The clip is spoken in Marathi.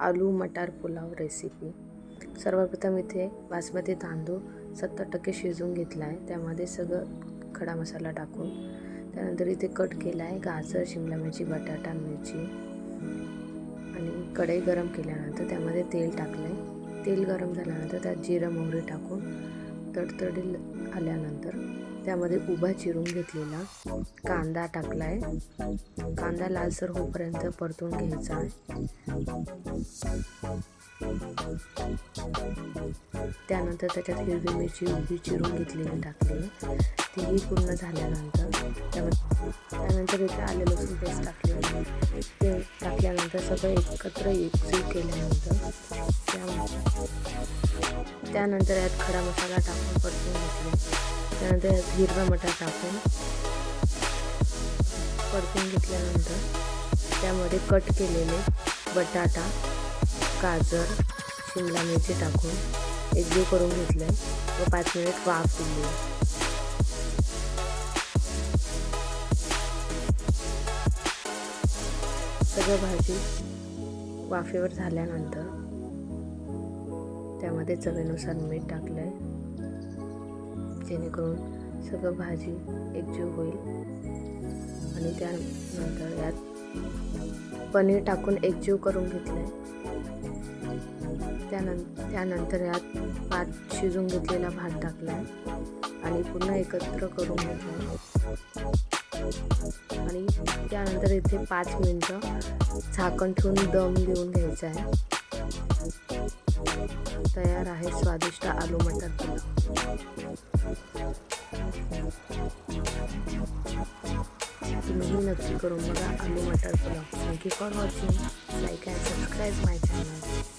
आलू मटार पुलाव रेसिपी सर्वप्रथम इथे बासमती तांदूळ सत्तर टक्के शिजवून घेतला आहे त्यामध्ये सगळं खडा मसाला टाकून. त्यानंतर इथे कट केला आहे गाजर शिमला मिरची बटाटा मिरची. आणि कढई गरम केल्यानंतर त्यामध्ये तेल टाकलं आहे तेल गरम झाल्यानंतर त्यात जिरं मोहरी टाकून तडतडी आल्यानंतर त्यामध्ये उभा चिरून घेतलेला कांदा टाकला आहे कांदा लालसर होईपर्यंत परतून घ्यायचा आहे. त्यानंतर त्याच्यात हिरवी मिरची उभी चिरून घेतलेली टाकली तीही पूर्ण झाल्यानंतर त्यामध्ये त्यानंतर इथे आले लसूण पेस्ट टाकली ते टाकल्यानंतर सगळं एकत्र एकजीव केल्यानंतर त्या त्यानंतर यात खडा मसाला टाकून परतून घेतले. त्यानंतर यात हिरवा मटार टाकून परतून घेतल्यानंतर त्यामध्ये कट केलेले बटाटा गाजर शिमला मिरची टाकून एकजीव करून घेतलं व पाच मिनिट वाफ दिली. सगळं भाजी वाफेवर झाल्यानंतर त्यामध्ये चवीनुसार मीठ टाकलं आहे जेणेकरून सगळं भाजी एकजीव होईल. आणि त्यानंतर यात पनीर टाकून एकजीव करून घेतलं आहे त्यानंतर त्यानंतर यात भात शिजून घेतलेला भात टाकला आहे आणि पुन्हा एकत्र करून घेतलं आणि त्यानंतर इथे पाच मिनटं झाकण ठेवून दम देऊन घ्यायचा आहे. तयार आहे स्वादिष्ट आलू मटर पुलाव तुम्हीही नक्की करून बघा aloo matar pulao thank you for watching like and subscribe my channel